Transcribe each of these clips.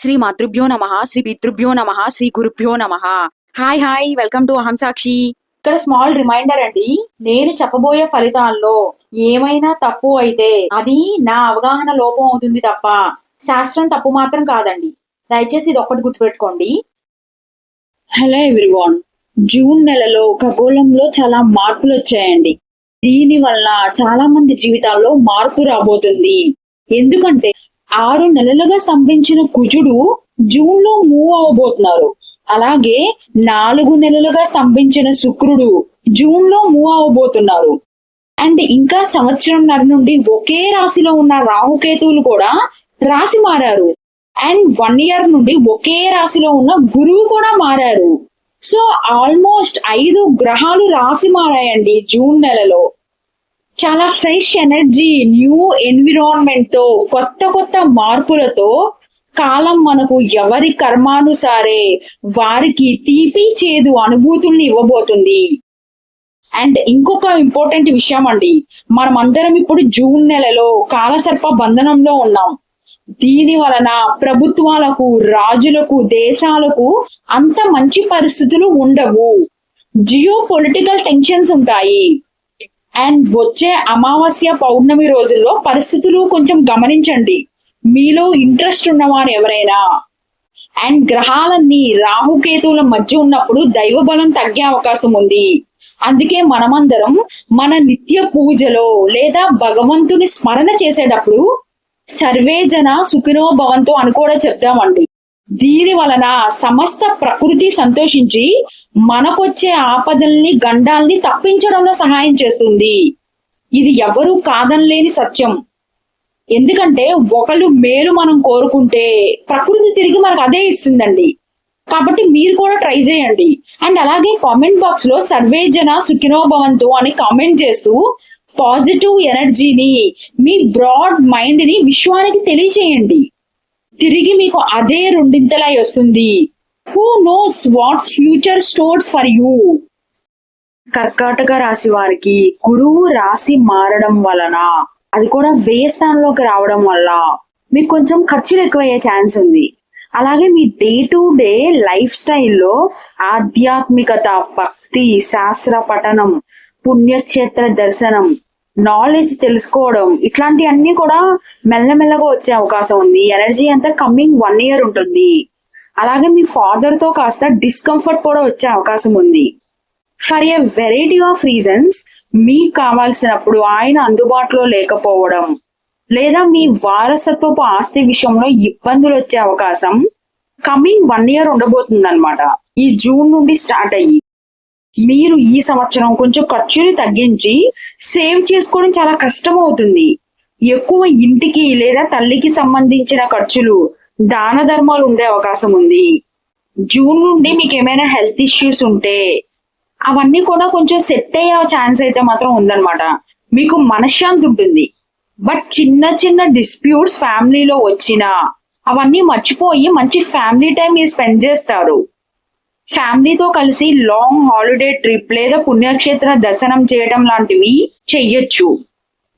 శ్రీ మాతృభ్యో నమ శ్రీ పితృభ్యో నమ శ్రీ గురుభ్యో నమ. హాయ్ హాయ్ వెల్కమ్ టు అహం సాక్షి ఇక్కడ స్మాల్ రిమైండర్ అండి నేను చెప్పబోయే ఫలితాల్లో ఏమైనా తప్పు అయితే అది నా అవగాహన లోపం అవుతుంది తప్ప శాస్త్రం తప్పు మాత్రం కాదండి. దయచేసి ఇది ఒక్కటి గుర్తుపెట్టుకోండి. హలో ఎవ్రీవాన్ జూన్ నెలలో ఖగోళంలో చాలా మార్పులు వచ్చాయండి. దీని వల్ల చాలా మంది జీవితాల్లో మార్పు రాబోతుంది. ఎందుకంటే ఆరు నెలలుగా స్తంభించిన కుజుడు జూన్లో మూవ్ అవబోతున్నారు. అలాగే నాలుగు నెలలుగా స్తంభించిన శుక్రుడు జూన్లో మూవ్ అవబోతున్నారు. అండ్ ఇంకా సంవత్సరంన్నర నుండి ఒకే రాశిలో ఉన్న రాహుకేతువులు కూడా రాశి మారారు. అండ్ వన్ ఇయర్ నుండి ఒకే రాశిలో ఉన్న గురువు కూడా మారారు. సో ఆల్మోస్ట్ ఐదు గ్రహాలు రాసి మారాయండి జూన్ నెలలో. చాలా ఫ్రెష్ ఎనర్జీ న్యూ ఎన్విరాన్మెంట్తో కొత్త కొత్త మార్పులతో కాలం మనకు ఎవరి కర్మానుసారే వారికి తీపి చేదు అనుభూతుల్ని ఇవ్వబోతుంది. అండ్ ఇంకొక ఇంపార్టెంట్ విషయం అండి. మనమందరం ఇప్పుడు జూన్ నెలలో కాలసర్ప బంధనంలో ఉన్నాం. దీని వలన ప్రభుత్వాలకు రాజులకు దేశాలకు అంత మంచి పరిస్థితులు ఉండవు. జియో పొలిటికల్ టెన్షన్స్ ఉంటాయి. అండ్ వచ్చే అమావాస్య పౌర్ణమి రోజుల్లో పరిస్థితులు కొంచెం గమనించండి. మీలో ఇంట్రెస్ట్ ఉన్నవారు ఎవరైనా? అండ్ గ్రహాలన్నీ రాహుకేతువుల మధ్య ఉన్నప్పుడు దైవ బలం తగ్గే అవకాశం ఉంది. అందుకే మనమందరం మన నిత్య పూజలో లేదా భగవంతుని స్మరణ చేసేటప్పుడు సర్వే జన సుఖినో భవంతో అని కూడా చెప్తామండి దీని వలన సమస్త ప్రకృతి సంతోషించి మనకొచ్చే ఆపదల్ని గండాల్ని తప్పించడంలో సహాయం చేస్తుంది. ఇది ఎవరూ కాదనలేని సత్యం. ఎందుకంటే ఒకళ్ళు మేలు మనం కోరుకుంటే ప్రకృతి తిరిగి మనకు అదే ఇస్తుందండి. కాబట్టి మీరు కూడా ట్రై చేయండి. అండ్ అలాగే కామెంట్ బాక్స్లో సర్వే జన అని కామెంట్ చేస్తూ పాజిటివ్ ఎనర్జీని మీ బ్రాడ్ మైండ్ని విశ్వానికి తెలియచేయండి. తిరిగి మీకు అదే రెండింతలై వస్తుంది. Who knows what's future stores for you కర్కాటక రాశి వారికి గురువు రాశి మారడం వలన అది కూడా వ్యయ స్థానంలోకి రావడం వల్ల మీకు కొంచెం ఖర్చులు ఎక్కువయ్యే ఛాన్స్ ఉంది. అలాగే మీ డే టు డే లైఫ్ స్టైల్లో ఆధ్యాత్మికత భక్తి శాస్త్ర పఠనం పుణ్యక్షేత్ర దర్శనం నాలెడ్జ్ తెలుసుకోవడం ఇట్లాంటివన్నీ కూడా మెల్లమెల్లగా వచ్చే అవకాశం ఉంది. ఎనర్జీ అంతా కమ్మింగ్ వన్ ఇయర్ ఉంటుంది. అలాగే మీ ఫాదర్తో కాస్త డిస్కంఫర్ట్ కూడా వచ్చే అవకాశం ఉంది. For a variety of reasons మీకు కావాల్సినప్పుడు ఆయన అందుబాటులో లేకపోవడం లేదా మీ వారసత్వపు ఆస్తి విషయంలో ఇబ్బందులు వచ్చే అవకాశం కమింగ్ వన్ ఇయర్ ఉండబోతుంది అనమాట ఈ జూన్ నుండి స్టార్ట్ అయ్యి. మీరు ఈ సంవత్సరం కొంచెం ఖర్చుని తగ్గించి సేవ్ చేసుకోవడం చాలా కష్టం అవుతుంది ఎక్కువ ఇంటికి లేదా తల్లికి సంబంధించిన ఖర్చులు దాన ధర్మాలు ఉండే అవకాశం ఉంది. జూన్ నుండి మీకు ఏమైనా హెల్త్ ఇష్యూస్ ఉంటే అవన్నీ కూడా కొంచెం సెట్ అయ్యే ఛాన్స్ అయితే మాత్రం ఉందన్నమాట. మీకు మనశ్శాంతి ఉంటుంది. బట్ చిన్న చిన్న డిస్ప్యూట్స్ ఫ్యామిలీలో వచ్చినా అవన్నీ మర్చిపోయి మంచి ఫ్యామిలీ టైం మీరు స్పెండ్ చేస్తారు. ఫ్యామిలీతో కలిసి లాంగ్ హాలిడే ట్రిప్ లేదా పుణ్యక్షేత్ర దర్శనం చేయడం లాంటివి చెయ్యొచ్చు.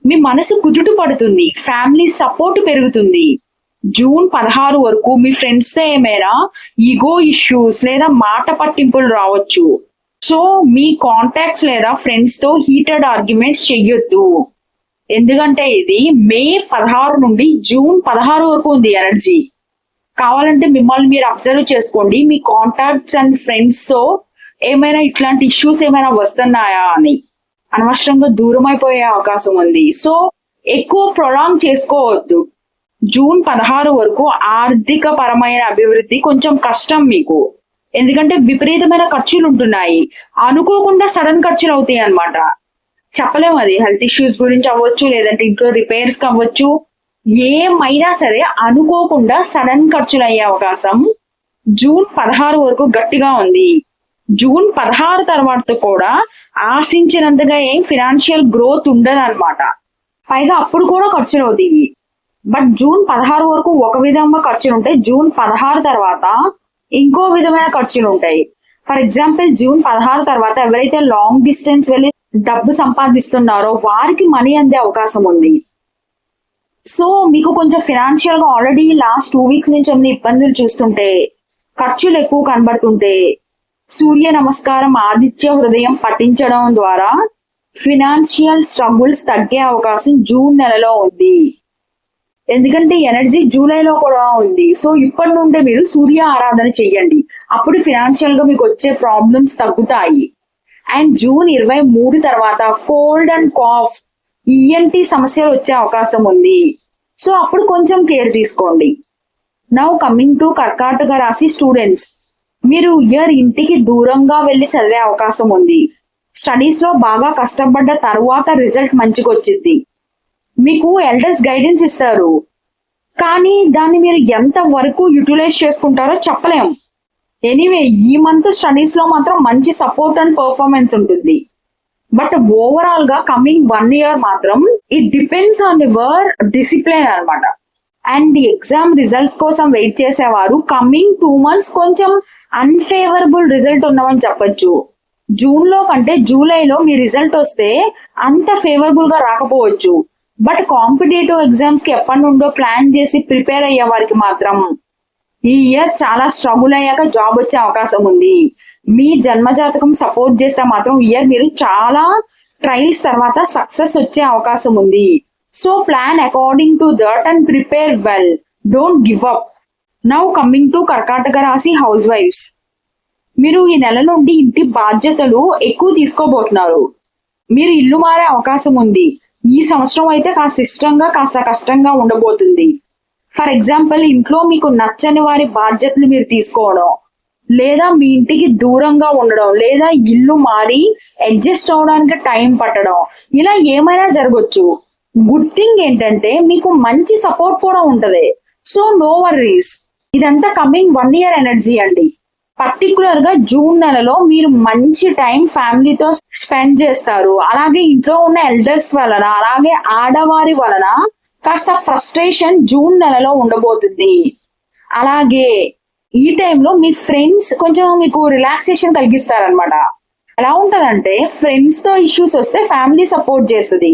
మీ మనసు కుదుట పడుతుంది ఫ్యామిలీ సపోర్ట్ పెరుగుతుంది. జూన్ పదహారు వరకు మీ ఫ్రెండ్స్తో ఏమైనా ఈగో ఇష్యూస్ లేదా మాట పట్టింపులు రావచ్చు. సో మీ కాంటాక్ట్స్ లేదా ఫ్రెండ్స్తో హీటెడ్ ఆర్గ్యుమెంట్స్ చెయ్యొద్దు. ఎందుకంటే ఇది మే పదహారు నుండి జూన్ పదహారు వరకు ఉంది ఎనర్జీ. కావాలంటే మిమ్మల్ని మీరు అబ్జర్వ్ చేసుకోండి. మీ కాంటాక్ట్స్ అండ్ ఫ్రెండ్స్తో ఏమైనా ఇట్లాంటి ఇష్యూస్ ఏమైనా వస్తున్నాయా అని. అనవసరంగా దూరం అయిపోయే అవకాశం ఉంది. సో ఎక్కువ ప్రొలాంగ్ చేసుకోవద్దు. జూన్ పదహారు వరకు ఆర్థిక పరమైన అభివృద్ధి కొంచెం కష్టం మీకు. ఎందుకంటే విపరీతమైన ఖర్చులు ఉంటున్నాయి అనుకోకుండా సడన్ ఖర్చులు అవుతాయి అన్నమాట చెప్పలేము అది. హెల్త్ ఇష్యూస్ గురించి అవ్వచ్చు లేదంటే ఇంట్లో రిపేర్స్ అవ్వచ్చు. ఏమైనా సరే అనుకోకుండా సడన్ ఖర్చులు అయ్యే అవకాశం జూన్ పదహారు వరకు గట్టిగా ఉంది. జూన్ పదహారు తర్వాత కూడా ఆశించినంతగా ఏం ఫినాన్షియల్ గ్రోత్ ఉండదు అనమాట పైగా అప్పుడు కూడా ఖర్చులు అవుతాయి. బట్ జూన్ పదహారు వరకు ఒక విధంగా ఖర్చులు ఉంటాయి జూన్ పదహారు తర్వాత ఇంకో విధమైన ఖర్చులు ఉంటాయి. ఫర్ ఎగ్జాంపుల్ జూన్ పదహారు తర్వాత ఎవరైతే లాంగ్ డిస్టెన్స్ వెళ్ళి డబ్బు సంపాదిస్తున్నారో వారికి మనీ అందే అవకాశం ఉంది. సో మీకు కొంచెం ఫినాన్షియల్గా ఆల్రెడీ లాస్ట్ టూ వీక్స్ నుంచి ఏమైనా ఇబ్బందులు చూస్తుంటే ఖర్చులు ఎక్కువ కనబడుతుంటే సూర్య నమస్కారం ఆదిత్య హృదయం పఠించడం ద్వారా ఫినాన్షియల్ స్ట్రగుల్స్ తగ్గే అవకాశం జూన్ నెలలో ఉంది. ఎందుకంటే ఎనర్జీ జూలైలో కూడా ఉంది. సో ఇప్పటి నుండే మీరు సూర్య ఆరాధన చేయండి అప్పుడు ఫినాన్షియల్గా మీకు వచ్చే ప్రాబ్లమ్స్ తగ్గుతాయి. అండ్ జూన్ ఇరవై మూడు తర్వాత కోల్డ్ అండ్ కాఫ్ ఈఎన్టీ సమస్యలు వచ్చే అవకాశం ఉంది. సో అప్పుడు కొంచెం కేర్ తీసుకోండి. నౌ కమింగ్ టు కర్కాటక రాశి స్టూడెంట్స్ మీరు ఇయర్ ఇంటికి దూరంగా వెళ్ళి చదివే అవకాశం ఉంది. స్టడీస్లో బాగా కష్టపడ్డ తర్వాత రిజల్ట్ మంచిగా వచ్చింది. మీకు ఎల్డర్స్ గైడెన్స్ ఇస్తారు. కానీ దాన్ని మీరు ఎంత వరకు యూటిలైజ్ చేసుకుంటారో చెప్పలేం. ఎనీవే ఈ మంత్ స్టడీస్లో మాత్రం మంచి సపోర్ట్ అండ్ పర్ఫార్మెన్స్ ఉంటుంది. బట్ ఓవరాల్గా కమింగ్ వన్ ఇయర్ మాత్రం it depends on your discipline అన్నమాట. అండ్ ఎగ్జామ్ రిజల్ట్స్ కోసం వెయిట్ చేసేవారు కమింగ్ టూ మంత్స్ కొంచెం అన్ఫేవరబుల్ రిజల్ట్ ఉన్నామని చెప్పొచ్చు. జూన్లో కంటే జూలైలో మీ రిజల్ట్ వస్తే అంత ఫేవరబుల్గా రాకపోవచ్చు. బట్ కాంపిటేటివ్ ఎగ్జామ్స్కి ఎప్పటి నుండో ప్లాన్ చేసి ప్రిపేర్ అయ్యే వారికి మాత్రం ఈ ఇయర్ చాలా స్ట్రగుల్ అయ్యాక జాబ్ వచ్చే అవకాశం ఉంది. మీ జన్మ జాతకం సపోర్ట్ చేస్తే మాత్రం ఇయర్ మీరు చాలా ట్రయల్స్ తర్వాత సక్సెస్ వచ్చే అవకాశం ఉంది. So plan according to that and prepare well don't give up now coming to కర్కాటక రాశి హౌస్ వైఫ్స్ మీరు ఈ నెల నుండి ఇంటి బాధ్యతలు ఎక్కువ తీసుకోబోతున్నారు. మీరు ఇల్లు మారే అవకాశం ఉంది. ఈ సంవత్సరం అయితే కాస్త ఇష్టంగా కాస్త కష్టంగా ఉండబోతుంది. ఫర్ ఎగ్జాంపుల్ ఇంట్లో మీకు నచ్చని వారి బాధ్యతలు మీరు తీసుకోవడం. లేదా మీ ఇంటికి దూరంగా ఉండడం లేదా ఇల్లు మారి అడ్జస్ట్ అవడానికి టైం పట్టడం ఇలా ఏమైనా జరగచ్చు. గుడ్ థింగ్ ఏంటంటే మీకు మంచి సపోర్ట్ కూడా ఉంటది. సో నో వర్రీస్ ఇదంతా కమింగ్ వన్ ఇయర్ ఎనర్జీ అండి. పర్టికులర్గా జూన్ నెలలో మీరు మంచి టైం ఫ్యామిలీతో స్పెండ్ చేస్తారు. అలాగే ఇంట్లో ఉన్న ఎల్డర్స్ వలన అలాగే ఆడవారి వలన కాస్త ఫ్రస్ట్రేషన్ జూన్ నెలలో ఉండబోతుంది. అలాగే ఈ టైంలో మీ ఫ్రెండ్స్ కొంచెం మీకు రిలాక్సేషన్ కలిగిస్తారనమాట ఎలా ఉంటదంటే ఫ్రెండ్స్తో ఇష్యూస్ వస్తే ఫ్యామిలీ సపోర్ట్ చేస్తుంది.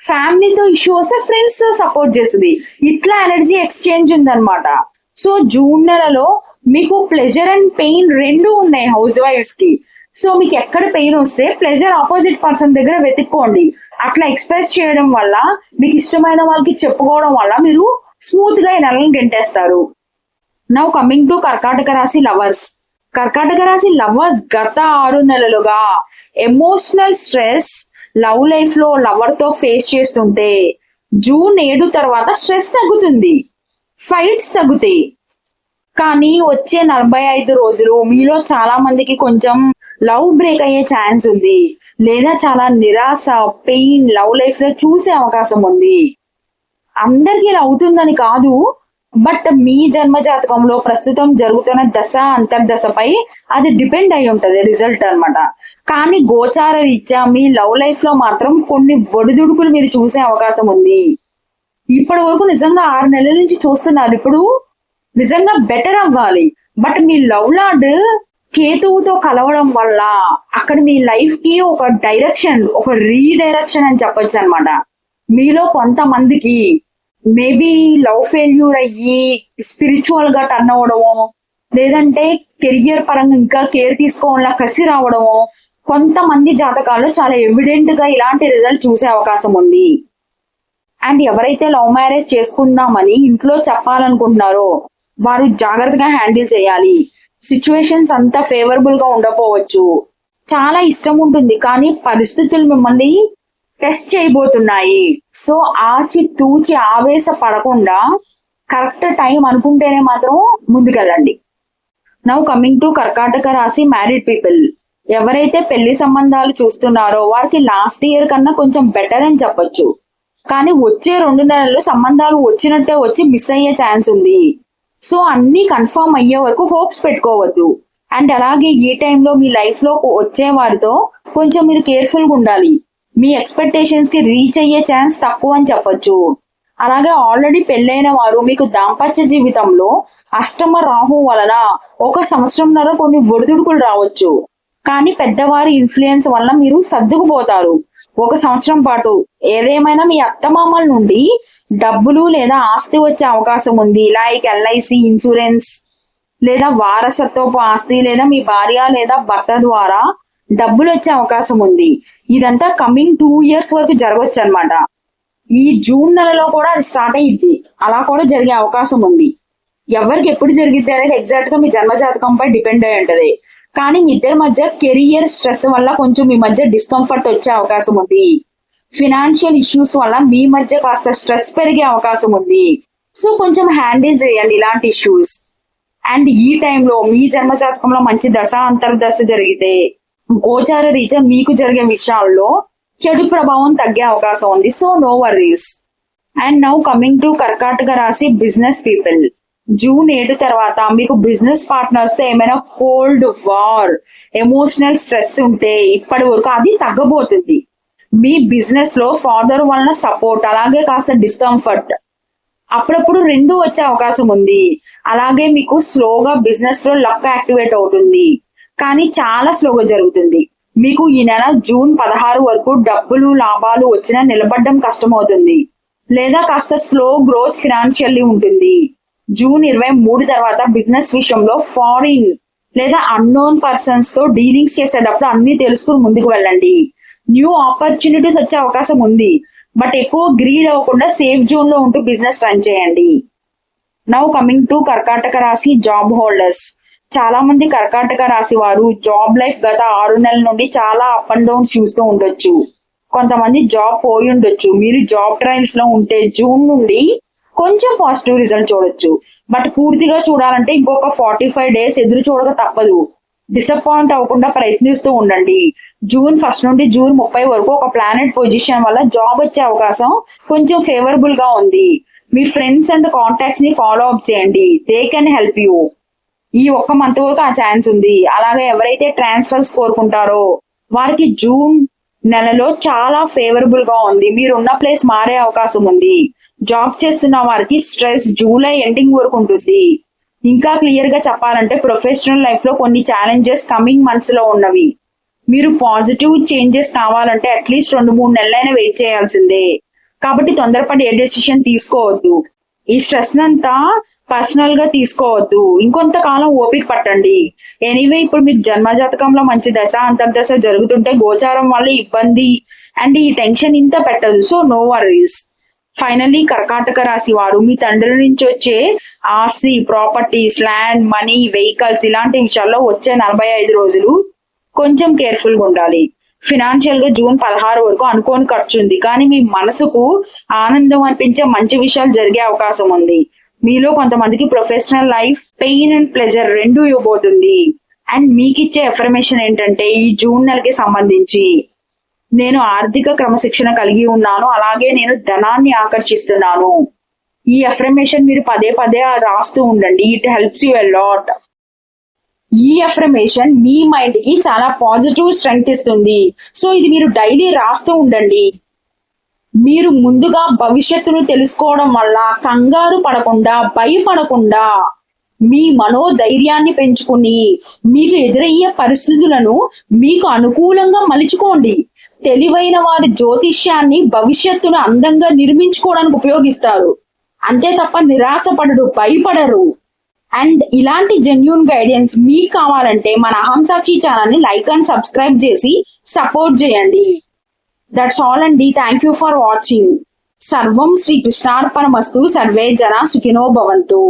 ఫ్యామిలీతో ఇష్యూ వస్తే ఫ్రెండ్స్తో సపోర్ట్ చేస్తుంది. ఇట్లా ఎనర్జీ ఎక్స్చేంజ్ ఉందన్నమాట. సో జూన్ నెలలో మీకు ప్లెజర్ అండ్ పెయిన్ రెండు ఉన్నాయి హౌస్ వైఫ్స్కి. సో మీకు ఎక్కడ పెయిన్ వస్తే ప్లెజర్ ఆపోజిట్ పర్సన్ దగ్గర వెతుక్కోండి. అట్లా ఎక్స్ప్రెస్ చేయడం వల్ల మీకు ఇష్టమైన వాళ్ళకి చెప్పుకోవడం వల్ల మీరు స్మూత్గా ఈ నెలను గెంటేస్తారు. నౌ కమింగ్ టు కర్కాటక రాశి లవర్స్ కర్కాటక రాశి లవర్స్ గత ఆరు నెలలుగా ఎమోషనల్ స్ట్రెస్ లవ్ లైఫ్లో లవర్తో ఫేస్ చేస్తుంటే జూన్ ఏడు తర్వాత స్ట్రెస్ తగ్గుతుంది. ఫైట్స్ తగ్గుతాయి. కానీ వచ్చే నలభై ఐదు రోజులు మీలో చాలా మందికి కొంచెం లవ్ బ్రేక్ అయ్యే ఛాన్స్ ఉంది. లేదా చాలా నిరాశ పెయిన్ లవ్ లైఫ్లో చూసే అవకాశం ఉంది. అందరికీ ఇలా అవుతుందని కాదు బట్ మీ జన్మ జాతకంలో ప్రస్తుతం జరుగుతున్న దశ అంతర్దశపై అది డిపెండ్ అయి ఉంటది రిజల్ట్ అన్నమాట. కానీ గోచార రీత్యా మీ లవ్ లైఫ్లో మాత్రం కొన్ని ఒడిదుడుకులు మీరు చూసే అవకాశం ఉంది. ఇప్పటి వరకు నిజంగా ఆరు నెలల నుంచి చూస్తున్నారు. ఇప్పుడు నిజంగా బెటర్ అవ్వాలి. బట్ మీ లవ్ లార్డ్ కేతువుతో కలవడం వల్ల అక్కడ మీ లైఫ్కి ఒక డైరెక్షన్ ఒక రీడైరెక్షన్ అని చెప్పొచ్చు అనమాట మీలో కొంతమందికి మేబీ లవ్ ఫెయిల్యూర్ అయ్యి స్పిరిచువల్గా టర్న్ అవ్వడము లేదంటే కెరియర్ పరంగా ఇంకా కేర్ తీసుకోవాల కసి రావడము కొంతమంది జాతకాల్లో చాలా ఎవిడెంట్గా ఇలాంటి రిజల్ట్ చూసే అవకాశం ఉంది. అండ్ ఎవరైతే లవ్ మ్యారేజ్ చేసుకుందామని ఇంట్లో చెప్పాలనుకుంటున్నారో వారు జాగ్రత్తగా హ్యాండిల్ చేయాలి. సిచ్యువేషన్స్ అంతా ఫేవరబుల్గా ఉండకపోవచ్చు. చాలా ఇష్టం ఉంటుంది కానీ పరిస్థితులు మిమ్మల్ని టెస్ట్ చేయబోతున్నాయి. సో ఆచి తూచి ఆవేశ పడకుండా కరెక్ట్ టైం అనుకుంటేనే మాత్రం ముందుకెళ్ళండి. నౌ కమింగ్ టు కర్కాటక రాశి మ్యారీడ్ పీపుల్. ఎవరైతే పెళ్ళి సంబంధాలు చూస్తున్నారో వారికి లాస్ట్ ఇయర్ కన్నా కొంచెం బెటర్ అని చెప్పొచ్చు. కానీ వచ్చే రెండు నెలల్లో సంబంధాలు వచ్చినట్టే వచ్చి మిస్ అయ్యే ఛాన్స్ ఉంది. సో అన్ని కన్ఫర్మ్ అయ్యే వరకు హోప్స్ పెట్టుకోవద్దు. అండ్ అలాగే ఈ టైంలో మీ లైఫ్లో వచ్చే వారితో కొంచెం మీరు కేర్ఫుల్గా ఉండాలి. మీ ఎక్స్పెక్టేషన్స్కి రీచ్ అయ్యే ఛాన్స్ తక్కువ అని చెప్పొచ్చు. అలాగే ఆల్రెడీ పెళ్ళైన వారు మీకు దాంపత్య జీవితంలో అష్టమ రాహు వలన ఒక సంవత్సరంన్నర కొన్ని ఒడిదుడుకులు రావచ్చు. కానీ పెద్దవారి ఇన్ఫ్లుయెన్స్ వల్ల మీరు సర్దుకుపోతారు. ఒక సంవత్సరం పాటు ఏదేమైనా మీ అత్తమామల నుండి డబ్బులు లేదా ఆస్తి వచ్చే అవకాశం ఉంది. లైక్ ఎల్ఐసి ఇన్సూరెన్స్ లేదా వారసత్వపు ఆస్తి లేదా మీ భార్య లేదా భర్త ద్వారా డబ్బులు వచ్చే అవకాశం ఉంది. ఇదంతా కమింగ్ టూ ఇయర్స్ వరకు జరగవచ్చు అనమాట ఈ జూన్ నెలలో కూడా అది స్టార్ట్ అయ్యింది అలా కూడా జరిగే అవకాశం ఉంది. ఎవరికి ఎప్పుడు జరిగిద్ది అనేది ఎగ్జాక్ట్గా మీ జన్మ జాతకంపై డిపెండ్ అయి ఉంటది. కానీ మీ ఇద్దరి మధ్య కెరియర్ స్ట్రెస్ వల్ల కొంచెం మీ మధ్య డిస్కంఫర్ట్ వచ్చే అవకాశం ఉంది. ఫినాన్షియల్ ఇష్యూస్ వల్ల మీ మధ్య కాస్త స్ట్రెస్ పెరిగే అవకాశం ఉంది. సో కొంచెం హ్యాండిల్ చేయండి ఇలాంటి ఇష్యూస్ అండ్ ఈ టైంలో మీ జన్మ జాతకంలో మంచి దశ అంతర్దశ జరిగితే గోచార రీత్యా మీకు జరిగే విషయాల్లో చెడు ప్రభావం తగ్గే అవకాశం ఉంది. So no worries and now coming to కర్కాటక రాశి బిజినెస్ పీపుల్ జూన్ ఏడు తర్వాత మీకు బిజినెస్ పార్ట్నర్స్తో ఏమైనా కోల్డ్ వార్ ఎమోషనల్ స్ట్రెస్ ఉంటే ఇప్పటి వరకు అది తగ్గబోతుంది. మీ బిజినెస్లో ఫాదర్ వలన సపోర్ట్ అలాగే కాస్త డిస్కంఫర్ట్ అప్పుడప్పుడు రెండు వచ్చే అవకాశం ఉంది. అలాగే మీకు స్లోగా బిజినెస్లో లక్ యాక్టివేట్ అవుతుంది. కానీ చాలా స్లోగా జరుగుతుంది. మీకు ఈ నెల జూన్ పదహారు వరకు డబ్బులు లాభాలు వచ్చినా నిలబడడం కష్టమవుతుంది. లేదా కాస్త స్లో గ్రోత్ ఫినాన్షియల్లీ ఉంటుంది. జూన్ ఇరవై మూడు తర్వాత బిజినెస్ విషయంలో ఫారిన్ లేదా అన్నోన్ పర్సన్స్తో డీలింగ్స్ చేసేటప్పుడు అన్ని తెలుసుకుని ముందుకు వెళ్ళండి. న్యూ ఆపర్చునిటీస్ వచ్చే అవకాశం ఉంది. బట్ ఎక్కువ గ్రీడ్ అవ్వకుండా సేఫ్ జోన్లో ఉంటూ బిజినెస్ రన్ చేయండి. నౌ కమింగ్ టు కర్కాటక రాశి జాబ్ హోల్డర్స్. చాలా మంది కర్కాటక రాశి వారు జాబ్ లైఫ్ గత ఆరు నెలల నుండి చాలా అప్ అండ్ డౌన్ చూస్తూ ఉండొచ్చు. కొంతమంది జాబ్ పోయి ఉండొచ్చు. మీరు జాబ్ ట్రయల్స్లో ఉంటే జూన్ నుండి కొంచెం పాజిటివ్ రిజల్ట్ చూడొచ్చు. బట్ పూర్తిగా చూడాలంటే ఇంకొక ఫార్టీ ఫైవ్ డేస్ ఎదురు చూడక తప్పదు. డిసప్పాయింట్ అవ్వకుండా ప్రయత్నిస్తూ ఉండండి. జూన్ ఫస్ట్ నుండి జూన్ ముప్పై వరకు ఒక ప్లానెట్ పొజిషన్ వల్ల జాబ్ వచ్చే అవకాశం కొంచెం ఫేవరబుల్గా ఉంది. మీ ఫ్రెండ్స్ అండ్ కాంటాక్ట్స్ని ఫాలో అప్ చేయండి. దే కెన్ హెల్ప్ యూ ఈ ఒక్క మంత్ వరకు ఆ ఛాన్స్ ఉంది. అలాగే ఎవరైతే ట్రాన్స్ఫర్స్ కోరుకుంటారో వారికి జూన్ నెలలో చాలా ఫేవరబుల్గా ఉంది. మీరు ఉన్న ప్లేస్ మారే అవకాశం ఉంది. జాబ్ చేస్తున్న వారికి స్ట్రెస్ జూలై ఎండింగ్ వరకు ఉంటుంది. ఇంకా క్లియర్గా చెప్పాలంటే ప్రొఫెషనల్ లైఫ్లో కొన్ని ఛాలెంజెస్ కమింగ్ మంత్స్లో ఉన్నవి. మీరు పాజిటివ్ చేంజెస్ కావాలంటే అట్లీస్ట్ రెండు మూడు నెలలైనా వెయిట్ చేయాల్సిందే. కాబట్టి తొందరపడి ఏ డెసిషన్ తీసుకోవద్దు. ఈ స్ట్రెస్ అంతా పర్సనల్గా తీసుకోవద్దు. ఇంకొంతకాలం ఓపిక పట్టండి. ఎనీవే ఇప్పుడు మీకు జన్మజాతకంలో మంచి దశ అంతర్దశ జరుగుతుంటే గోచారం వల్ల ఇబ్బంది అండ్ ఈ టెన్షన్ ఇంత పెట్టదు. సో నో వరీస్ ఫైనల్లీ కర్కాటక రాశి వారు మీ తండ్రి నుంచి వచ్చే ఆస్తి ప్రాపర్టీస్ ల్యాండ్ మనీ వెహికల్స్ ఇలాంటి విషయాల్లో వచ్చే నలభై ఐదు రోజులు కొంచెం కేర్ఫుల్గా ఉండాలి. ఫినాన్షియల్గా జూన్ పదహారు వరకు అనుకోని ఖర్చు ఉంది. కానీ మీ మనసుకు ఆనందం అనిపించే మంచి విషయాలు జరిగే అవకాశం ఉంది. మీలో కొంతమందికి professional life pain and pleasure రెండు ఇవ్వబోతుంది. అండ్ మీకు ఇచ్చే ఎఫర్మేషన్ ఏంటంటే ఈ జూన్ నెలకి సంబంధించి నేను ఆర్థిక క్రమశిక్షణ కలిగి ఉన్నాను అలాగే నేను ధనాన్ని ఆకర్షిస్తున్నాను. ఈ ఎఫర్మేషన్ మీరు పదే పదే రాస్తూ ఉండండి. ఇట్ హెల్ప్స్ యూ లాట్ ఈ ఎఫర్మేషన్ మీ మైండ్కి చాలా పాజిటివ్ స్ట్రెంగ్త్ ఇస్తుంది. సో ఇది మీరు డైలీ రాస్తూ ఉండండి. మీరు ముందుగా భవిష్యత్తును తెలుసుకోవడం వల్ల కంగారు పడకుండా భయపడకుండా మీ మనోధైర్యాన్ని పెంచుకుని మీకు ఎదురయ్యే పరిస్థితులను మీకు అనుకూలంగా మలుచుకోండి. తెలివైన వారి జ్యోతిష్యాన్ని భవిష్యత్తును అందంగా నిర్మించుకోవడానికి ఉపయోగిస్తారు. అంతే తప్ప నిరాశపడరు భయపడరు. అండ్ ఇలాంటి జెన్యున్ గైడెన్స్ మీకు కావాలంటే మన అహంసాక్షి ఛానల్ని లైక్ అండ్ సబ్స్క్రైబ్ చేసి సపోర్ట్ చేయండి. దట్స్ ఆల్ అండి థ్యాంక్ యూ ఫర్ వాచింగ్ సర్వం శ్రీ కృష్ణార్పణమస్తు సర్వే జన సుఖినో భవంతు